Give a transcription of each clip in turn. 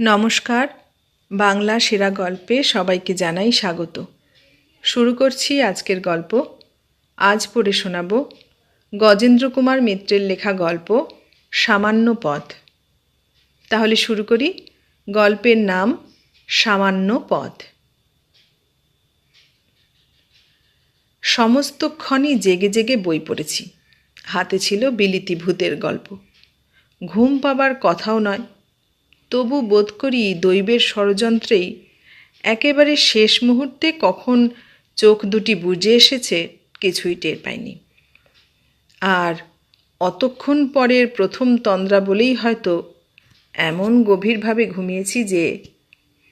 নমস্কার। বাংলা সেরা গল্পে সবাইকে জানাই স্বাগত। শুরু করছি আজকের গল্প। আজ পড়ে শোনাব গজেন্দ্র কুমার মিত্রের লেখা গল্প, সামান্য পথ। তাহলে শুরু করি। গল্পের নাম, সামান্য পথ। সমস্তক্ষণই জেগে জেগে বই পড়েছি। হাতে ছিল বিলিতি ভূতের গল্প। ঘুম পাবার কথাও নয়। তবু বোধ করি দৈবের ষড়যন্ত্রেই। একেবারে শেষ মুহূর্তে কখন চোখ দুটি বুজে এসেছে কিছুই টের পাইনি। আর অতক্ষণ পরের প্রথম তন্দ্রা বলেই হয়তো এমন গভীরভাবে ঘুমিয়েছি যে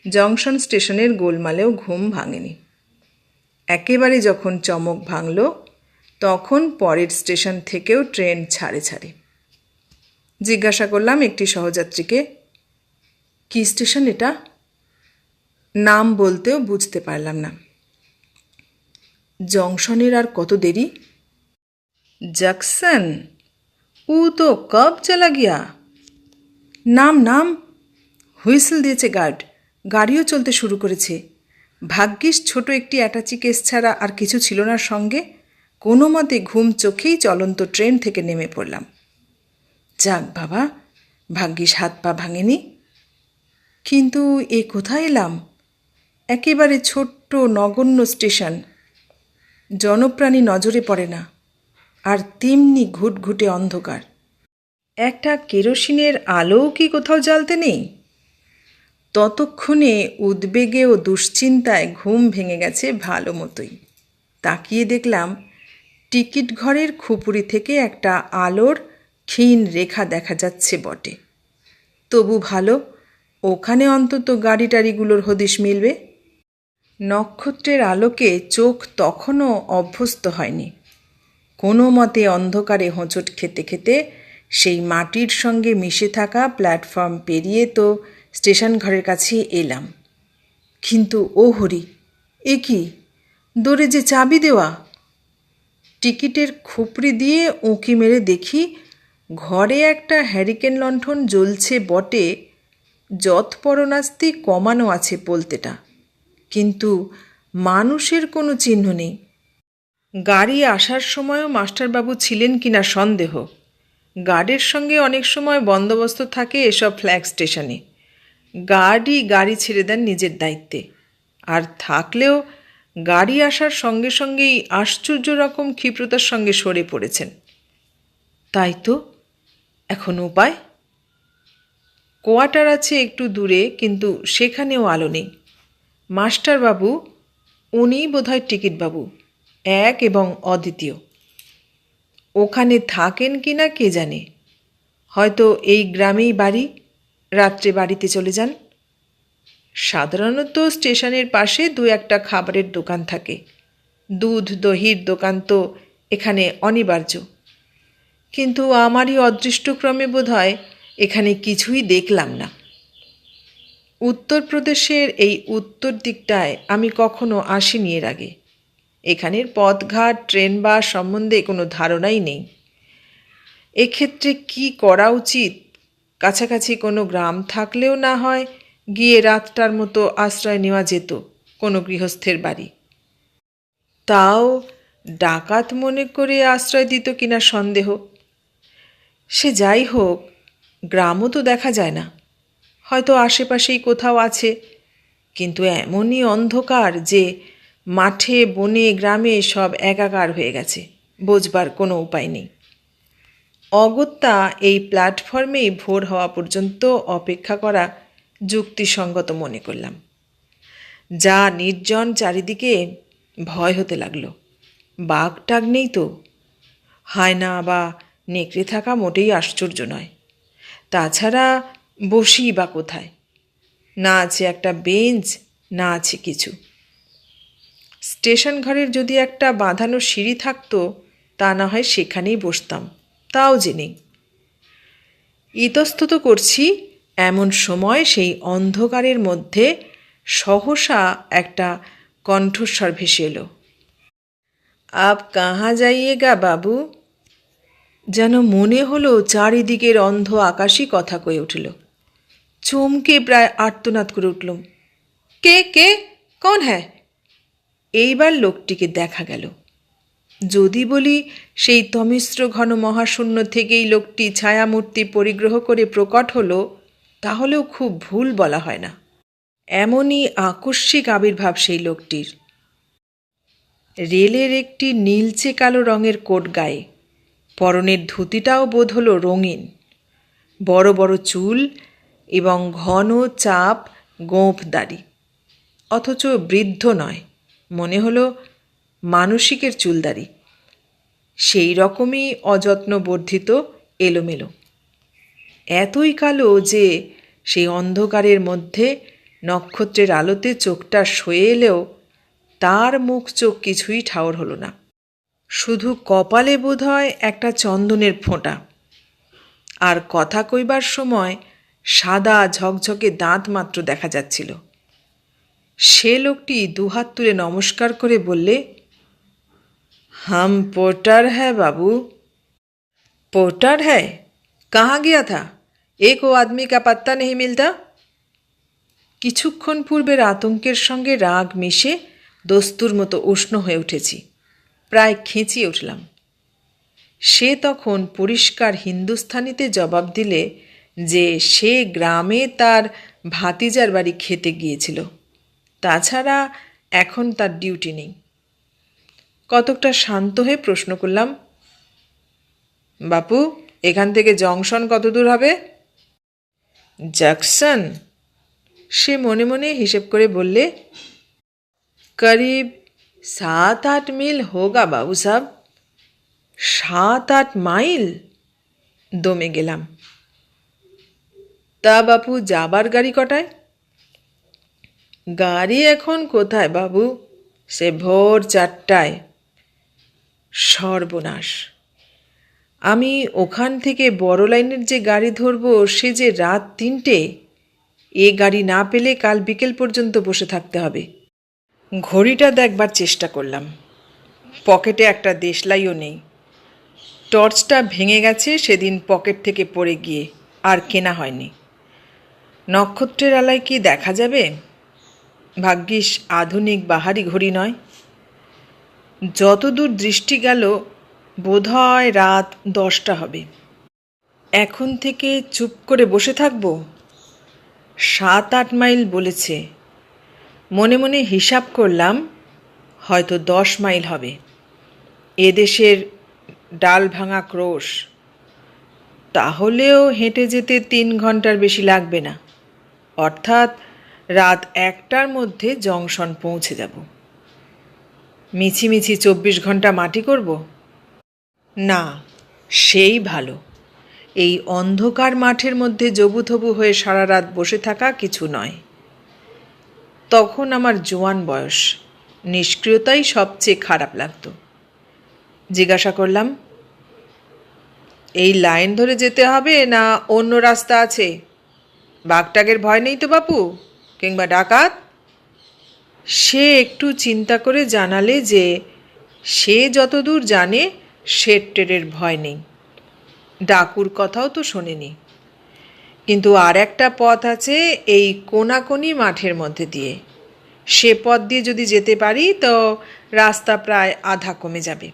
জংশন স্টেশনের গোলমালেও ঘুম ভাঙেনি। একেবারে যখন চমক ভাঙল, তখন পরের স্টেশন থেকেও ট্রেন ছাড়ে ছাড়ে। জিজ্ঞাসা করলাম একটি সহযাত্রীকে কি স্টেশন এটা? নাম বলতেও বুঝতে পারলাম না। জংশনের আর কত দেরি? জংশন উ তো কব চলা গিয়া। নাম নাম। হুইসেল দিয়েছে গার্ড। গাড়িও চলতে শুরু করেছে। ভাগ্যিস ছোট একটি অ্যাটাচি কেস ছাড়া আর কিছু ছিল না সঙ্গে। কোনো মতে ঘুম চোখেই চলন্ত ট্রেন থেকে নেমে পড়লাম। যাক বাবা, ভাগ্যিস হাত পা ভাঙেনি। কিন্তু এ কোথায় এলাম? একেবারে ছোট্ট নগণ্য স্টেশন। জনপ্রাণী নজরে পড়ে না, আর তেমনি ঘুটঘুটে অন্ধকার। একটা কেরোসিনের আলোও কি কোথাও জ্বালতে নেই? ততক্ষণে উদ্বেগে ও দুশ্চিন্তায় ঘুম ভেঙে গেছে ভালো মতোই। তাকিয়ে দেখলাম টিকিট ঘরের খুপুরি থেকে একটা আলোর ক্ষীণ রেখা দেখা যাচ্ছে বটে। তবু ভালো ওখানে অন্তত গাড়ি টাড়িগুলোর হদিশ মিলবে। নক্ষত্রের আলোকে চোখ তখনও অভ্যস্ত হয়নি। কোনো মতে অন্ধকারে হোঁচট খেতে খেতে সেই মাটির সঙ্গে মিশে থাকা প্ল্যাটফর্ম পেরিয়ে তো স্টেশন ঘরের কাছে এলাম। কিন্তু ও হরি, এ কি? দৌড়ে যে চাবি দেওয়া? টিকিটের খুপড়ি দিয়ে উঁকি মেরে দেখি ঘরে একটা হ্যারিকেন লণ্ঠন জ্বলছে বটে যৎপরনাস্তি কমানো আছে বলতেটা। কিন্তু মানুষের কোনো চিহ্ন নেই। গাড়ি আসার সময়ও মাস্টারবাবু ছিলেন কিনা সন্দেহ। গার্ডের সঙ্গে অনেক সময় বন্দোবস্ত থাকে এসব ফ্ল্যাগ স্টেশনে। গার্ডই গাড়ি ছেড়ে দেন নিজের দায়িত্বে। আর থাকলেও গাড়ি আসার সঙ্গে সঙ্গেই আশ্চর্য রকম ক্ষিপ্রতার সঙ্গে সরে পড়েছেন। তাই তো? এখন উপায়? কোয়ার্টার আছে একটু দূরে, কিন্তু সেখানেও আলো নেই। মাস্টারবাবু, উনিই বোধহয় টিকিটবাবু, এক এবং অদ্বিতীয়। ওখানে থাকেন কি না কে জানে? হয়তো এই গ্রামেই বাড়ি, রাত্রে বাড়িতে চলে যান। সাধারণত স্টেশনের পাশে দু একটা খাবারের দোকান থাকে। দুধ, দহির দোকান তো এখানে অনিবার্য। কিন্তু আমারই অদৃষ্টক্রমে বোধ হয় এখানে কিছুই দেখলাম না। উত্তরপ্রদেশের এই উত্তর দিকটায় আমি কখনো আসিনি এর আগে। এখানের পথঘাট, ট্রেন, বাস সম্বন্ধে কোনো ধারণাই নেই। এক্ষেত্রে কি করা উচিত? কাছাকাছি কোনো গ্রাম থাকলেও না হয় গিয়ে রাতটার মতো আশ্রয় নেওয়া যেত কোনো গৃহস্থের বাড়ি। তাও ডাকাত মনে করে আশ্রয় দিত কিনা সন্দেহ। সে যাই হোক গ্রামও তো দেখা যায় না। হয়তো আশেপাশেই কোথাও আছে, কিন্তু এমনই অন্ধকার যে মাঠে, বনে, গ্রামে সব একাকার হয়ে গেছে, বোঝবার কোনো উপায় নেই। অগত্যা এই প্ল্যাটফর্মেই ভোর হওয়া পর্যন্ত অপেক্ষা করা যুক্তিসঙ্গত মনে করলাম। যা নির্জন চারিদিকে ভয় হতে লাগল। বাঘ টাগ নেই তো? হায়না বা নেকড়ে থাকা মোটেই আশ্চর্য নয়। তাছাড়া বসি বা কোথায়? না আছে একটা বেঞ্চ, না আছে কিছু। স্টেশন ঘরের যদি একটা বাঁধানো সিঁড়ি থাকতো, তা না হয় সেখানেই বসতাম, তাও জেনে। ইতস্তত করছি, এমন সময় সেই অন্ধকারের মধ্যে সহসা একটা কণ্ঠস্বর ভেসে এলো। আপ কাহা যাইয়েগা বাবু? যেন মনে হলো চারিদিকের অন্ধ আকাশই কথা কয়ে উঠল। চমকে প্রায় আর্তনাদ করে উঠলুম। কে কে? কন হ্যাঁ? এইবার লোকটিকে দেখা গেল। যদি বলি সেই তমিশ্র ঘন মহাশূন্য থেকেই লোকটি ছায়ামূর্তি পরিগ্রহ করে প্রকট হল, তাহলেও খুব ভুল বলা হয় না। এমনই আকস্মিক আবির্ভাব সেই লোকটির। রেলের একটি নীলচে কালো রঙের কোট গায়ে পরনের ধুতিটাও বোধ হলো রঙিন। বড় বড় চুল এবং ঘন চাপ গোঁফ দাড়ি। অথচ বৃদ্ধ নয়, মনে হলো মানসিকের চুলদারি সেই রকমই অযত্ন বর্ধিত এলোমেলো। এতই কালো যে সেই অন্ধকারের মধ্যে নক্ষত্রের আলোতে চোখটা সয়ে এলেও তার মুখ চোখ কিছুই ঠাওর হলো না। শুধু কপালে বোধহয় একটা চন্দনের ফোঁটা আর কথা কইবার সময় সাদা ঝকঝকে দাঁত মাত্র দেখা যাচ্ছিল সে লোকটি দুহাত তুলে নমস্কার করে বললে হাম পোর্টার হ্যাঁ বাবু पोर्टर है कहाँ गया था एक वो आदमी का पत्ता नहीं मिलता কিছুক্ষণ পূর্বের আতঙ্কের সঙ্গে রাগ মিশে দস্তুর মতো উষ্ণ হয়ে উঠেছি প্রায় খেঁচিয়ে উঠলাম। সে তখন পরিষ্কার হিন্দুস্থানিতে জবাব দিলে যে সে গ্রামে তার ভাতিজার বাড়ি খেতে গিয়েছিল। তাছাড়া এখন তার ডিউটি নেই। কতকটা শান্ত হয়ে প্রশ্ন করলাম, বাপু, এখান থেকে জংশন কত দূর হবে? জংশন সে মনে মনে হিসেব করে বললে, করিব সাত আট মিল হোগা বাবু সাহেব সাত আট মাইল? দমে গেলাম। তা বাপু যাবার গাড়ি কটায়? গাড়ি এখন কোথায় বাবু? সে ভোর চারটায়। সর্বনাশ। আমি ওখান থেকে বড় লাইনের যে গাড়ি ধরবো, সে যে রাত তিনটে, এ গাড়ি না পেলে কাল বিকেল পর্যন্ত বসে থাকতে হবে। ঘড়িটা দেখবার চেষ্টা করলাম। পকেটে একটা দেশলাইও নেই। টর্চটা ভেঙে গেছে সেদিন পকেট থেকে পড়ে গিয়ে, আর কেনা হয়নি। নক্ষত্রের আলায় কি দেখা যাবে? ভাগ্যিস আধুনিক বাহারি ঘড়ি নয়। যতদূর দৃষ্টি গেল, বোধহয় রাত দশটা হবে। এখন থেকে চুপ করে বসে থাকব? সাত আট মাইল বলেছে মনে মনে হিসাব করলাম, হয়তো দশ মাইল হবে। এদেশের ডাল ভাঙা ক্রোশ। তাহলেও হেঁটে যেতে তিন ঘণ্টার বেশি লাগবে না। অর্থাৎ রাত একটার মধ্যে জংশন পৌঁছে যাব। মিছিমিছি চব্বিশ ঘণ্টা মাটি করব? না, সেই ভালো। এই অন্ধকার মাঠের মধ্যে জবুথবু হয়ে সারা রাত বসে থাকা কিছু নয়। তখন আমার জোয়ান বয়স। নিষ্ক্রিয়তাই সবচেয়ে খারাপ লাগতো। জিজ্ঞাসা করলাম, এই লাইন ধরে যেতে হবে না অন্য রাস্তা আছে? বাঘটাগের ভয় নেই তো বাপু? কিংবা ডাকাত? সে একটু চিন্তা করে জানালে যে সে যতদূর জানে শের টেরের ভয় নেই। ডাকুর কথাও তো শোনেনি। কিন্তু আর একটা পথ আছে এই কোনাকোনি মাঠের মধ্যে দিয়ে। সে পথ দিয়ে যদি যেতে পারি, তো রাস্তা প্রায় আধা কমে যাবে।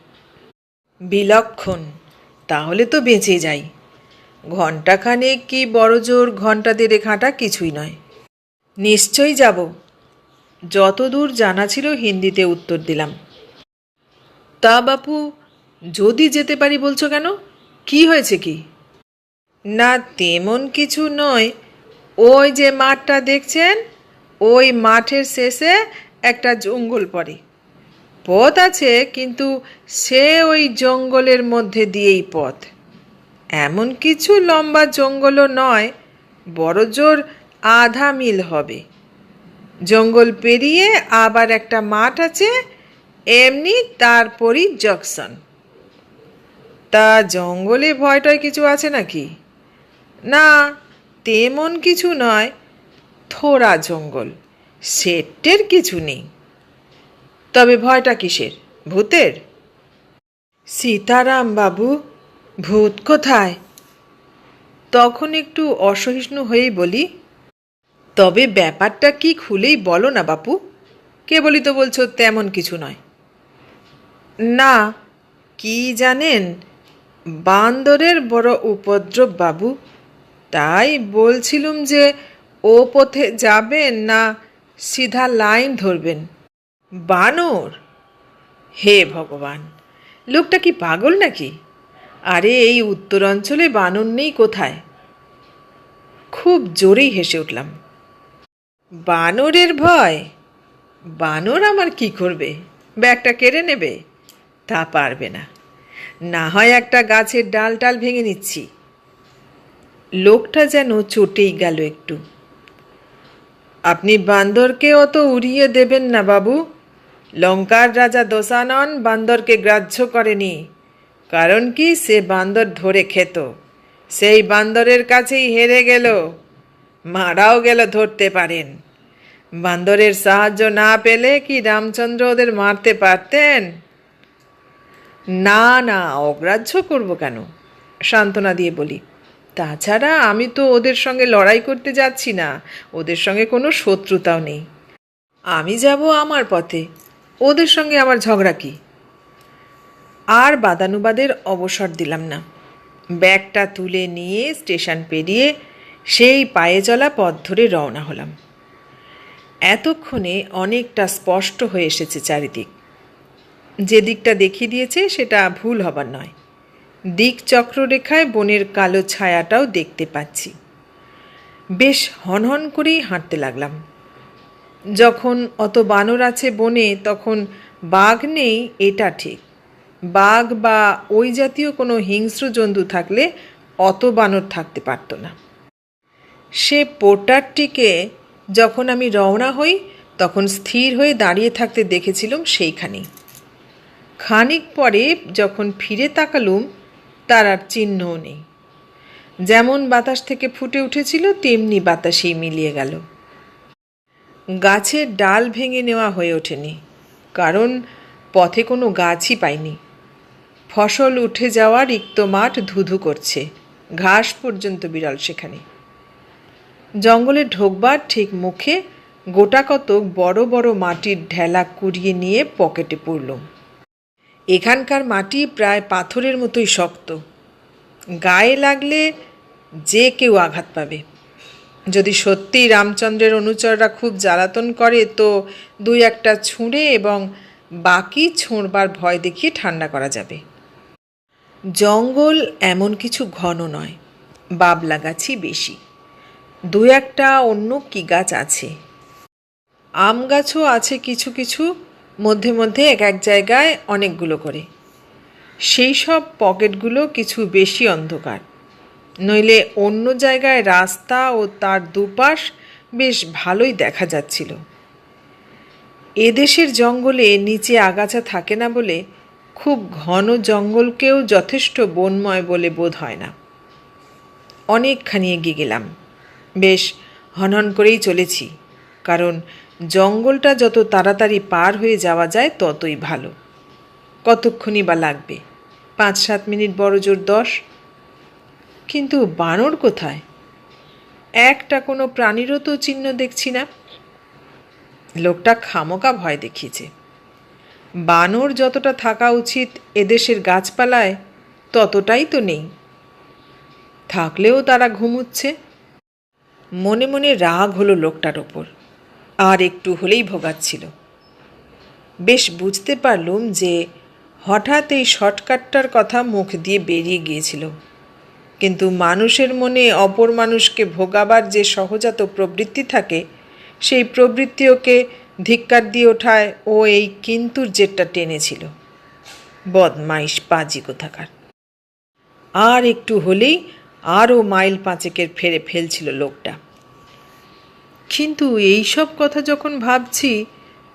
বিলক্ষণ, তাহলে তো বেঁচে যাই। ঘণ্টাখানেক কি বড় জোর ঘণ্টা দেড়ে হাঁটা কিছুই নয়। নিশ্চয়ই যাব। যতদূর জানা ছিল হিন্দিতে উত্তর দিলাম। তা বাপু, যদি যেতে পারি বলছো কেন? কি হয়েছে কি? না তেমন কিছু নয়। ওই যে মাঠটা দেখছেন? ওই মাঠের শেষে একটা জঙ্গল পড়ে। পথ আছে, কিন্তু সে ওই জঙ্গলের মধ্যে দিয়েই পথ। এমন কিছু লম্বা জঙ্গলও নয়, বড় জোর আধা মিল হবে। জঙ্গল পেরিয়ে আবার একটা মাঠ আছে, এমনি তারপরই জংশন। তা জঙ্গলে ভয়টয় কিছু আছে নাকি? না, তেমন কিছু নয়। থোড়া জঙ্গল, সেটের কিছু নেই। তবে ভয়টা কিসের? ভূতের? সীতারাম বাবু, ভূত কোথায়? তখন একটু অসহিষ্ণু হয়েই বলি, তবে ব্যাপারটা কি খুলেই বলো না বাপু কেবলই তো বলছো তেমন কিছু নয়। না, কি জানেন, বান্দরের বড় উপদ্রব বাবু তাই বলছিলুম যে, ও পথে যাবেন না সিধা লাইন ধরবেন। বানর? হে ভগবান, লোকটা কি পাগল নাকি? আরে, এই উত্তরাঞ্চলে বানর নেই কোথায়? খুব জোরেই হেসে উঠলাম। বানরের ভয়? বানর আমার কি করবে? ব্যাগটা কেড়ে নেবে? তা পারবে না। না হয় একটা গাছের ডাল টাল ভেঙে নিচ্ছি। লোকটা যেন চটেই গেল একটু। আপনি বান্দরকে অত উড়িয়ে দেবেন না বাবু। লঙ্কার রাজা দোসানন বান্দরকে গ্রাহ্য করেনি, কারণ কি সে বান্দর ধরে খেত। সেই বান্দরের কাছেই হেরে গেল, মারাও গেল ধরতে পারেন। বান্দরের সাহায্য না পেলে কি রামচন্দ্র ওদের মারতে পারতেন? না না, অগ্রাহ্য করব কেন? সান্ত্বনা দিয়ে বলি। তাছাড়া আমি তো ওদের সঙ্গে লড়াই করতে যাচ্ছি না। ওদের সঙ্গে কোনো শত্রুতাও নেই। আমি যাব আমার পথে। ওদের সঙ্গে আমার ঝগড়া কি? আর বাদানুবাদের অবসর দিলাম না। ব্যাগটা তুলে নিয়ে স্টেশন পেরিয়ে সেই পায়ে চলা পথ ধরে রওনা হলাম। এতক্ষণে অনেকটা স্পষ্ট হয়ে এসেছে চারিদিক। যে দিকটা দেখিয়ে দিয়েছে সেটা ভুল হবার নয়। দিক চক্ররেখায় বনের কালো ছায়াটাও দেখতে পাচ্ছি। বেশ হনহন করেই হাঁটতে লাগলাম। যখন অত বানর আছে বনে, তখন বাঘ নেই, এটা ঠিক। বাঘ বা ওই জাতীয় কোনো হিংস্র জন্তু থাকলে অত বানর থাকতে পারত না। সে পোর্টারটিকে যখন আমি রওনা হই, তখন স্থির হয়ে দাঁড়িয়ে থাকতে দেখেছিলাম সেইখানেই। খানিক পরে যখন ফিরে তাকালুম তার আর চিহ্নও নেই। যেমন বাতাস থেকে ফুটে উঠেছিল, তেমনি বাতাসেই মিলিয়ে গেল। গাছের ডাল ভেঙে নেওয়া হয়ে ওঠেনি, কারণ পথে কোনো গাছই পাইনি ফসল উঠে যাওয়া রিক্ত মাঠ ধুধু করছে, ঘাস পর্যন্ত বিড়াল সেখানে। জঙ্গলে ঢোকবার ঠিক মুখে গোটা কতক বড় বড় মাটির ঢেলা কুড়িয়ে নিয়ে পকেটে পড়লুম এখানকার মাটি প্রায় পাথরের মতোই শক্ত। গায়ে লাগলে যে কেউ আঘাত পাবে। যদি সত্যিই রামচন্দ্রের অনুচররা খুব জ্বালাতন করে, তো দুই একটা ছুঁড়ে এবং বাকি ছোঁড়বার ভয় দেখিয়ে ঠান্ডা করা যাবে। জঙ্গল এমন কিছু ঘন নয়, বাবলা গাছই বেশি। দু একটা অন্য কি গাছ আছে? আম গাছও আছে কিছু কিছু মধ্যে মধ্যে এক এক জায়গায় অনেকগুলো করে। সেই সব পকেটগুলো কিছু বেশি অন্ধকার। নইলে অন্য জায়গায় রাস্তা ও তার দুপাশ বেশ ভালোই দেখা যাচ্ছিল। এদেশের জঙ্গলে নিচে আগাছা থাকে না বলে খুব ঘন জঙ্গলকেও যথেষ্ট বনময় বলে বোধ হয় না। অনেকখানি এগিয়ে গেলাম। বেশ হনহন করেই চলেছি, কারণ জঙ্গলটা যত তাড়াতাড়ি পার হয়ে যাওয়া যায় ততই ভালো। কতক্ষণই বা লাগবে? পাঁচ, সাত মিনিট বড় জোর দশ? কিন্তু বানর কোথায়? একটা কোনো প্রাণীরও তো চিহ্ন দেখছি না। লোকটা খামোকা ভয় দেখিয়েছে। বানর যতটা থাকা উচিত এদেশের গাছপালায়, ততটাই তো নেই। থাকলেও তারা ঘুমুচ্ছে। মনে মনে রাগ হলো লোকটার ওপর। আর একটু হলেই ভোগাচ্ছিল। বেশ বুঝতে পারলুম যে হঠাৎ এই শর্টকাটটার কথা মুখ দিয়ে বেরিয়ে গিয়েছিল। কিন্তু মানুষের মনে অপর মানুষকে ভোগাবার যে সহজাত প্রবৃত্তি থাকে, সেই প্রবৃত্তি ওকে ধিক্কার দিয়ে ওঠায় ও এই কিন্তুর জেটটা টেনেছিল। বদমাইশ পাজি কোথাকার। আর একটু হলেই আরও মাইল পাঁচেকের ফেরে ফেলছিল লোকটা। কিন্তু এই সব কথা যখন ভাবছি,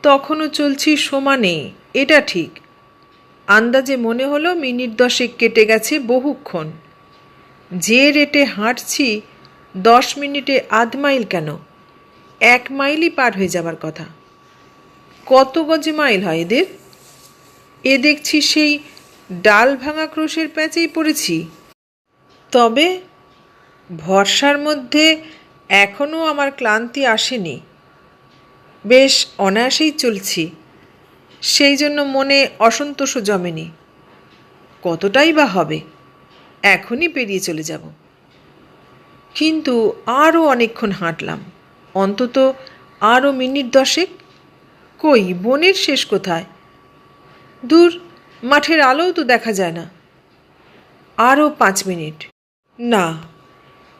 তখনও চলছি সমানে, এটা ঠিক। আন্দাজে মনে হলো মিনিট দশেক কেটে গেছে বহুক্ষণ। যে রেটে হাঁটছি, দশ মিনিটে আধ মাইল কেন? এক মাইলই পার হয়ে যাবার কথা। কত গজে মাইল হয় এদের? এ দেখছি সেই ডাল ভাঙা ক্রোশের প্যাঁচেই পড়েছি। তবে ভরসার মধ্যে এখনও আমার ক্লান্তি আসেনি। বেশ অনায়াসেই চলছি। সেই জন্য মনে অসন্তোষও জমেনি। কতটাই বা হবে? এখনই পেরিয়ে চলে যাব। কিন্তু আরও অনেকক্ষণ হাঁটলাম। অন্তত আরও মিনিট দশেক? কই, বনের শেষ কোথায়? দূর, মাঠের আলোও তো দেখা যায় না। আরও পাঁচ মিনিট। না,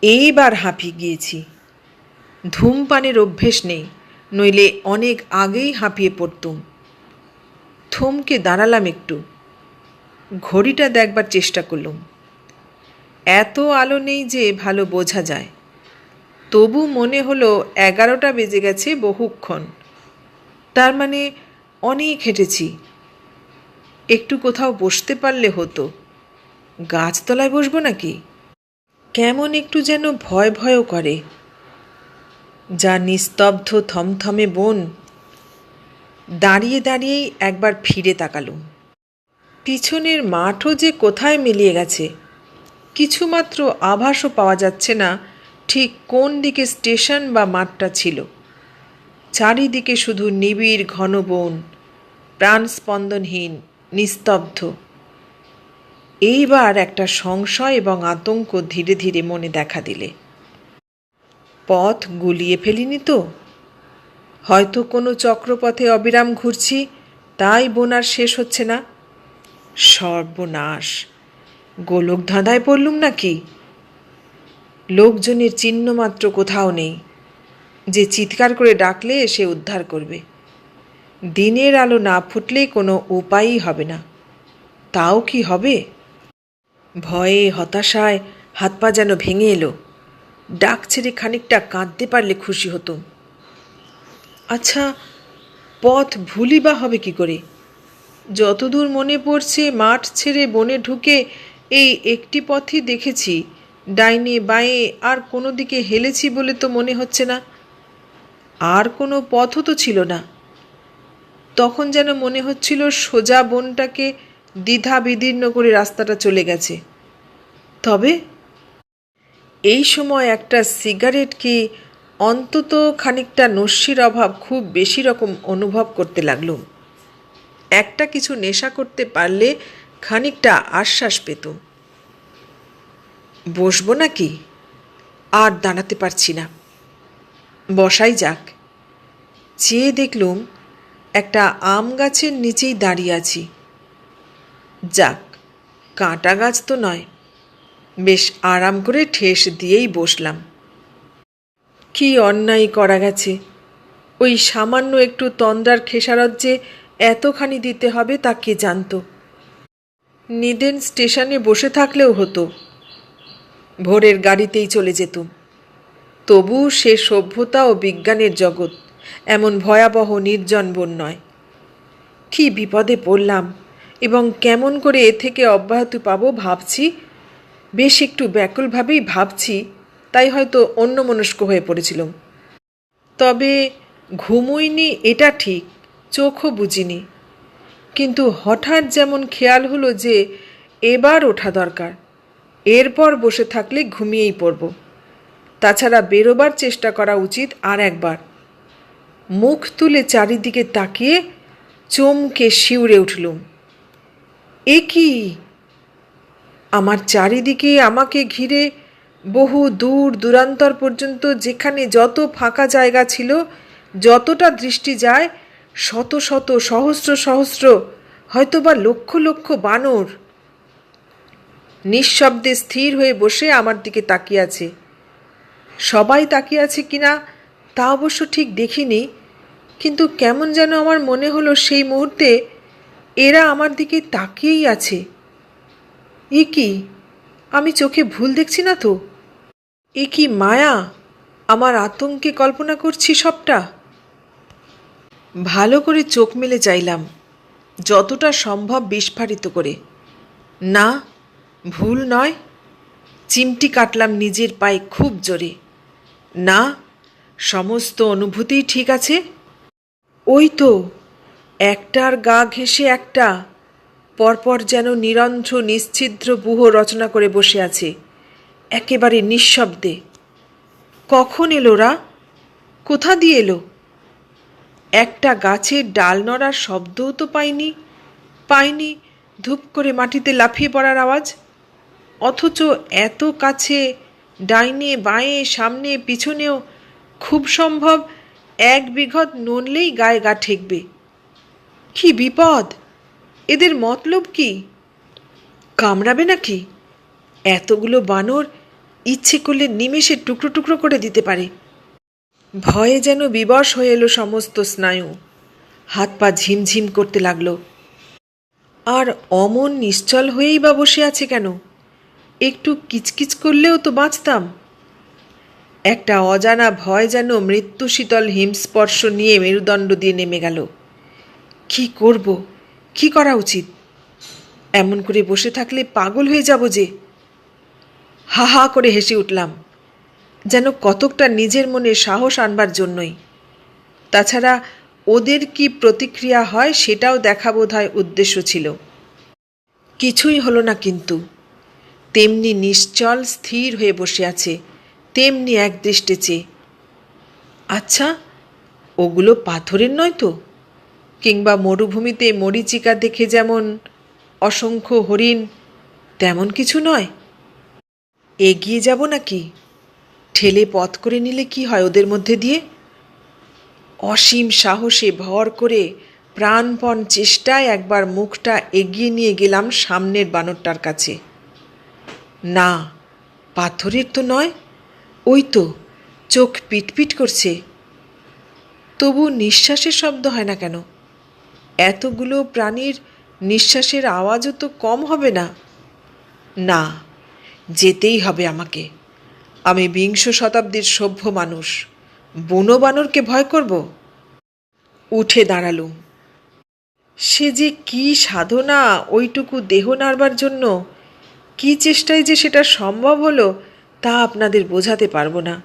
এইবার হাঁপিয়ে গিয়েছি। ধূমপানের অভ্যেস নেই, নইলে অনেক আগেই হাঁপিয়ে পড়তুম। থমকে দাঁড়ালাম একটু। ঘড়িটা দেখবার চেষ্টা করলুম। এত আলো নেই যে ভালো বোঝা যায়। তবু মনে হলো এগারোটা বেজে গেছে বহুক্ষণ। তার মানে অনেক হেঁটেছি। একটু কোথাও বসতে পারলে হতো। গাছতলায় বসবো নাকি? কেমন একটু যেন ভয় ভয়ও করে। যা নিস্তব্ধ থমথমে বন। দাঁড়িয়ে দাঁড়িয়েই একবার ফিরে তাকালুম। পিছনের মাঠও যে কোথায় মিলিয়ে গেছে, কিছুমাত্র আভাসও পাওয়া যাচ্ছে না ঠিক কোন দিকে স্টেশন বা মাঠটা ছিল। চারিদিকে শুধু নিবিড় ঘন বন, প্রাণস্পন্দনহীন, নিস্তব্ধ। এইবার একটা সংশয় এবং আতঙ্ক ধীরে ধীরে মনে দেখা দিলে। পথ গুলিয়ে ফেলিনি তো? হয়তো কোনো চক্রপথে অবিরাম ঘুরছি, তাই বোনার শেষ হচ্ছে না। সর্বনাশ। গোলক ধাঁধায় পড়লুম নাকি? লোকজনের চিহ্ন মাত্র কোথাও নেই। যে চিৎকার করে ডাকলে সে উদ্ধার করবে। দিনের আলো না ফুটলে কোনো উপায়ই হবে না। তাও কি হবে? ভয়ে হতাশায় হাত পা যেন ভেঙে এলো। ডাক ছেড়ে খানিকটা কাঁদতে পারলে খুশি হতো। আচ্ছা পথ ভুলি বা হবে কি করে? যতদূর মনে পড়ছে, মাঠ ছেড়ে বনে ঢুকে এই একটি পথই দেখেছি। ডাইনে বাঁয়ে আর কোনো দিকে হেলেছি বলে তো মনে হচ্ছে না। আর কোনো পথও তো ছিল না। তখন যেন মনে হচ্ছিল সোজা বনটাকে দ্বিধা বিদীর্ণ করে রাস্তাটা চলে গেছে। তবে এই সময় একটা সিগারেট কি অন্তত খানিকটা নস্যির অভাব খুব বেশি রকম অনুভব করতে লাগলুম একটা কিছু নেশা করতে পারলে খানিকটা আশ্বাস পেতুম বসবো নাকি? আর দাঁড়াতে পারছি না। বসাই যাক। চেয়ে দেখলুম একটা আম গাছের নিচেই দাঁড়িয়ে আছি। যাক, কাঁটা গাছ তো নয়। বেশ আরাম করে ঠেস দিয়েই বসলাম। কি অন্যায় করা গেছে? ওই সামান্য একটু তন্দ্রার খেসারত যে এতখানি দিতে হবে তা কে জানত? নিদেন স্টেশনে বসে থাকলেও হতো। ভোরের গাড়িতেই চলে যেতুম। তবু সে সভ্যতা ও বিজ্ঞানের জগৎ এমন ভয়াবহ নির্জন বন নয়। কি বিপদে পড়লাম এবং কেমন করে এ থেকে অব্যাহতি পাবো ভাবছি বেশ একটু ব্যাকুলভাবেই ভাবছি, তাই হয়তো অন্যমনস্ক হয়ে পড়েছিলাম। তবে ঘুমুইনি এটা ঠিক, চোখও বুঝিনি। কিন্তু হঠাৎ যেমন খেয়াল হলো যে এবার ওঠা দরকার, এরপর বসে থাকলে ঘুমিয়েই পড়ব। তাছাড়া বেরোবার চেষ্টা করা উচিত আর একবার। মুখ তুলে চারিদিকে তাকিয়ে চমকে শিউরে উঠলুম। এ কি? আমার চারিদিকে আমাকে ঘিরে বহু দূর, দূরান্তর পর্যন্ত যেখানে যত ফাঁকা জায়গা ছিল, যতটা দৃষ্টি যায়, শত শত, সহস্র সহস্র, হয়তোবা লক্ষ লক্ষ বানর নিঃশব্দে স্থির হয়ে বসে আমার দিকে তাকিয়ে আছে। সবাই তাকিয়ে আছে কিনা তা অবশ্য ঠিক দেখিনি, কিন্তু কেমন যেন আমার মনে হলো সেই মুহূর্তে এরা আমার দিকে তাকিয়েই আছে। এ কি? আমি চোখে ভুল দেখছি না তো? এ কি মায়া? আমার আতঙ্কে কল্পনা করছি সবটা? ভালো করে চোখ মেলে চাইলাম, যতটা সম্ভব বিস্ফারিত করে। না, ভুল নয়, চিমটি কাটলাম নিজের পায়ে খুব জোরে। না, সমস্ত অনুভূতিই ঠিক আছে? ওই তো, একটার গা ঘেঁষে একটা। পরপর যেন নিরন্ধ্র, নিশ্ছিদ্র বুহ রচনা করে বসে আছে। একেবারে নিঃশব্দে। কখন এলোরা কোথা দিয়ে এলো? একটা গাছের ডাল নড়ার শব্দও তো পাইনি। পাইনি ধূপ করে মাটিতে লাফিয়ে পড়ার আওয়াজ। অথচ এত কাছে, ডাইনে, বাঁয়ে, সামনে, পিছনেও খুব সম্ভব এক বিঘত নড়লেই গায়ে গা ঠেকবে। কি বিপদ! এদের মতলব কি? কামড়াবে নাকি? এতগুলো বানর ইচ্ছে করলে নিমেষে টুকরো টুকরো করে দিতে পারে। ভয়ে যেন বিবশ হয়ে এলো সমস্ত স্নায়ু। হাত পা ঝিমঝিম করতে লাগল। আর অমন নিশ্চল হয়েই বা বসে আছে কেন? একটু কিচকিচ করলেও তো বাঁচতাম। একটা অজানা ভয় যেন মৃত্যু শীতল হিমস্পর্শ নিয়ে মেরুদণ্ড দিয়ে নেমে গেল। কি করব? কি করা উচিত? এমন করে বসে থাকলে পাগল হয়ে যাব যে। হা হা করে হেসে উঠলাম, যেন কতকটা নিজের মনে সাহস আনবার জন্যই। তাছাড়া ওদের কি প্রতিক্রিয়া হয় সেটাও দেখা বোধ হয় উদ্দেশ্য ছিল। কিছুই হলো না কিন্তু। তেমনি নিশ্চল, স্থির হয়ে বসে আছে, তেমনি এক দৃষ্টে চেয়ে। আচ্ছা ওগুলো পাথরের নয় তো? কিংবা মরুভূমিতে মরিচিকা দেখে যেমন অসংখ্য হরিণ, তেমন কিছু নয়। এগিয়ে যাব নাকি? ঠেলে পথ করে নিলে কি হয় ওদের মধ্যে দিয়ে? অসীম সাহসে ভর করে প্রাণপণ চেষ্টায় একবার মুখটা এগিয়ে নিয়ে গেলাম সামনের বানরটার কাছে। না, পাথরের তো নয়, ওই তো চোখ পিটপিট করছে। তবু নিঃশ্বাসের শব্দ হয় না কেন? এতগুলো প্রাণীর নিঃশ্বাসের আওয়াজও তো কম হবে না? না, যেতেই হবে আমাকে। আমি বিংশ শতাব্দীর সভ্য মানুষ। বুনো বানরকে ভয় করব? উঠে দাঁড়ালুম। সে যে কি সাধনা, ওইটুকু দেহ নাড়বার জন্য? কি চেষ্টায় যে সেটা সম্ভব হলো, তা আপনাদের বোঝাতে পারব না।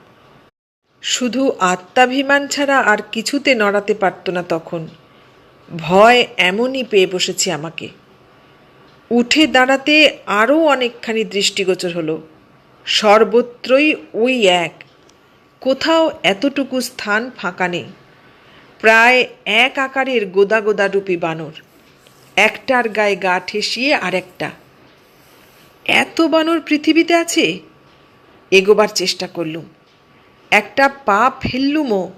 শুধু আত্মাভিমান ছাড়া আর কিছুতে নড়াতে পারত না তখন। ভয় এমনই পেয়ে বসেছে আমাকে। উঠে দাঁড়াতে আরও অনেকখানি দৃষ্টিগোচর হলো। সর্বত্রই ওই এক। কোথাও এতটুকু স্থান ফাঁকা নেই। প্রায় এক আকারের গোদা গোদা রূপী বানর। একটার গায়ে গা ঠেসিয়ে আরেকটা। এত বানর পৃথিবীতে আছে? এগোবার চেষ্টা করলুম। একটা পা ফেললুমও।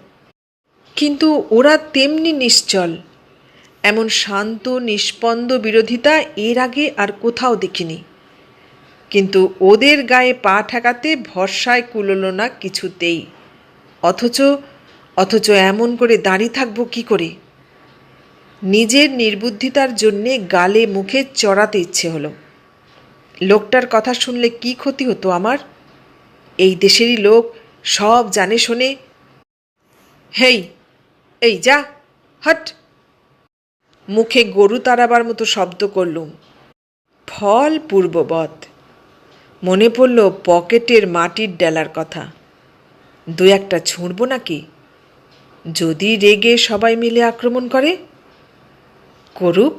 কিন্তু ওরা তেমনি নিশ্চল। এমন শান্ত, নিষ্পন্দ বিরোধিতা এর আগে আর কোথাও দেখিনি। কিন্তু ওদের গায়ে পা ঠেকাতে ভরসায় কুলোলো না কিছুতেই। অথচ অথচ এমন করে দাঁড়িয়ে থাকব কি করে? নিজের নির্বুদ্ধিতার জন্যে গালে মুখে চড়াতে ইচ্ছে হলো। লোকটার কথা শুনলে কি ক্ষতি হতো আমার? এই দেশেরই লোক সব জানে শোনে হেই, এই যা, হট। মুখে গরু তাড়াবার মতো শব্দ করলুম। ফল পূর্ববৎ। মনে পড়ল পকেটের মাটির ডেলার কথা। দু একটা ছুঁড়ব নাকি? যদি রেগে সবাই মিলে আক্রমণ করে? করুক,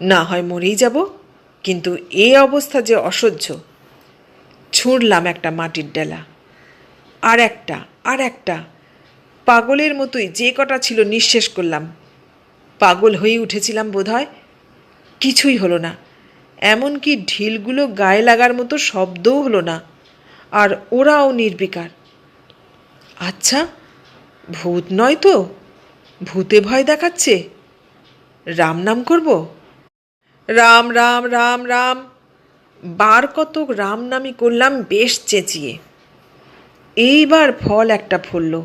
না হয় মরেই যাব, কিন্তু এ অবস্থা যে অসহ্য। ছুঁড়লাম একটা মাটির ডেলা। আর একটা আর একটা। পাগলের মতোই যে কটা ছিল নিঃশেষ করলাম। পাগল হয়ে উঠেছিলাম বোধহয়। কিছুই হলো না। এমনকি ঢিলগুলো গায়ে লাগার মতো শব্দও হলো না। আর ওরাও নির্বিকার। আচ্ছা ভূত নয় তো? ভূতে ভয় দেখাচ্ছে? রাম নাম করব? রাম রাম রাম রাম। বার কতক রাম নামই করলাম, বেশ চেঁচিয়ে। এইবার ফল একটা ফলল।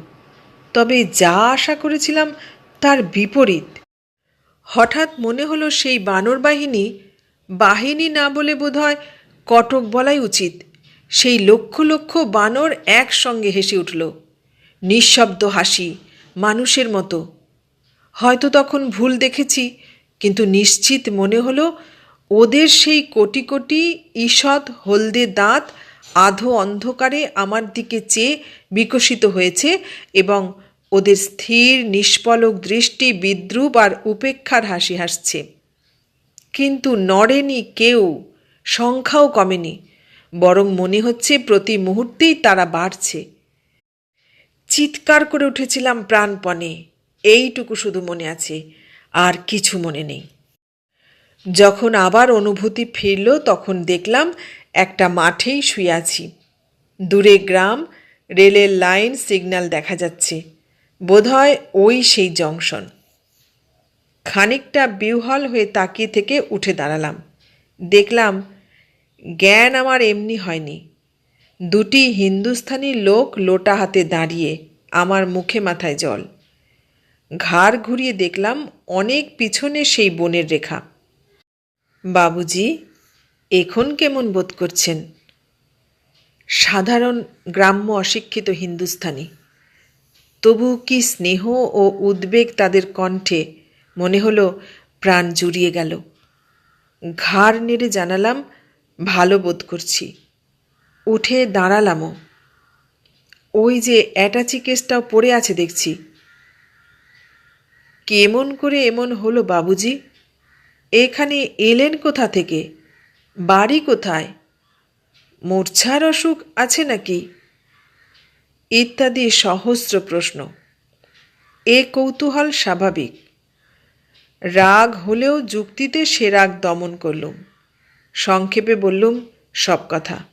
তবে যা আশা করেছিলাম তার বিপরীত। হঠাৎ মনে হলো সেই বানর বাহিনী বাহিনী না বলে বোধহয় কটক বলাই উচিত। সেই লক্ষ লক্ষ বানর একসঙ্গে হেসে উঠল। নিঃশব্দ হাসি মানুষের মতো। হয়তো তখন ভুল দেখেছি, কিন্তু নিশ্চিত মনে হলো ওদের সেই কোটি কোটি ঈষৎ হলদে দাঁত আধো অন্ধকারে আমার দিকে চেয়ে বিকশিত হয়েছে এবং ওদের স্থির নিষ্পলক দৃষ্টি বিদ্রুপ আর উপেক্ষার হাসি হাসছে। কিন্তু নড়েনি কেউ, সংখ্যাও কমেনি, বরং মনে হচ্ছে প্রতি মুহূর্তেই তারা বাড়ছে। চিৎকার করে উঠেছিলাম প্রাণপণে, এইটুকু শুধু মনে আছে, আর কিছু মনে নেই। যখন আবার অনুভূতি ফিরল, তখন দেখলাম একটা মাঠেই শুয়ে আছি। দূরে গ্রাম, রেলের লাইন, সিগন্যাল দেখা যাচ্ছে। বোধহয় ওই সেই জংশন। খানিকটা বিহ্বল হয়ে তাকিয়ে থেকে উঠে দাঁড়ালাম। দেখলাম, জ্ঞান আমার এমনি হয়নি। দুটি হিন্দুস্থানি লোক লোটা হাতে দাঁড়িয়ে আমার মুখে মাথায় জল। ঘাড় ঘুরিয়ে দেখলাম, অনেক পিছনে সেই বনের রেখা। বাবুজি, এখন কেমন বোধ করছেন? সাধারণ গ্রাম্য অশিক্ষিত হিন্দুস্থানি। তবু কি স্নেহ ও উদ্বেগ তাদের কণ্ঠে? মনে হলো, প্রাণ জুড়িয়ে গেল। ঘাড় নেড়ে জানালাম, ভালো বোধ করছি। উঠে দাঁড়ালামও। ওই যে অ্যাটাচি কেসটাও পড়ে আছে দেখছি। কেমন করে এমন হলো বাবুজি? এখানে এলেন কোথা থেকে? বাড়ি কোথায়? মূর্ছার অসুখ আছে নাকি? ইত্যাদি সহস্র প্রশ্ন। এ কৌতূহল স্বাভাবিক। রাগ হলেও যুক্তিতে সে রাগ দমন করলুম। সংক্ষেপে বললুম, সব কথা।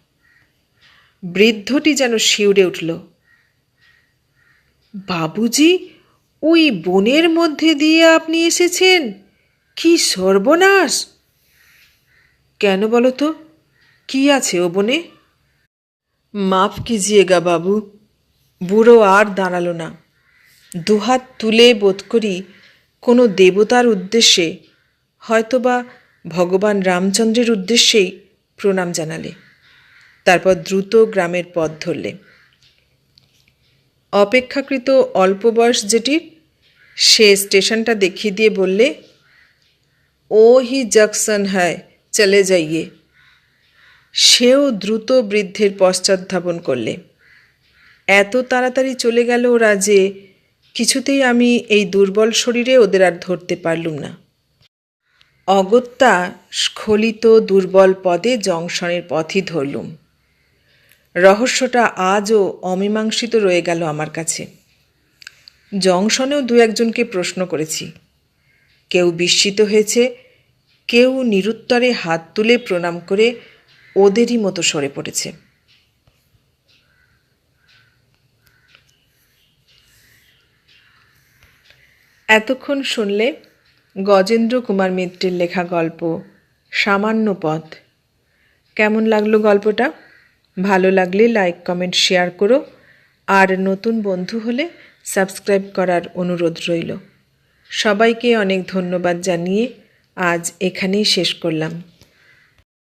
বৃদ্ধটি যেন শিউরে উঠল। বাবুজি, ওই বনের মধ্যে দিয়ে আপনি এসেছেন? কি সর্বনাশ! কেন বলো তো? কি আছে ও বনে? মাফ কিজিয়েগা বাবু? বুড়ো আর দাঁড়াল না। দুহাত তুলে বোধ করি কোনো দেবতার উদ্দেশ্যে হয়তোবা ভগবান রামচন্দ্রের উদ্দেশ্যেই প্রণাম জানালে। তারপর দ্রুত গ্রামের পথ ধরলে। অপেক্ষাকৃত অল্প বয়স যেটির, সে স্টেশনটা দেখিয়ে দিয়ে বললে ও হি জংশন হ্যায়, চলে যাইয়ে। সেও দ্রুত বৃদ্ধের পশ্চাৎধাবন করলে। এত তাড়াতাড়ি চলে গেল ওরা যে কিছুতেই আমি এই দুর্বল শরীরে ওদের আর ধরতে পারলুম না। অগত্যা স্খলিত দুর্বল পদে জংশনের পথই ধরলুম। রহস্যটা আজও অমীমাংসিত রয়ে গেল আমার কাছে। জংশনেও দু একজনকে প্রশ্ন করেছি। কেউ বিস্মিত হয়েছে, কেউ নিরুত্তরে হাত তুলে প্রণাম করে ওদেরই মতো সরে পড়েছে। এতক্ষণ শুনলে গজেন্দ্র কুমার মিত্রের লেখা গল্প, সামান্য পথ। কেমন লাগল গল্পটা? ভালো লাগলে লাইক, কমেন্ট, শেয়ার করো। আর নতুন বন্ধু হলে সাবস্ক্রাইব করার অনুরোধ রইল। সবাইকে অনেক ধন্যবাদ জানিয়ে আজ এখানেই শেষ করলাম।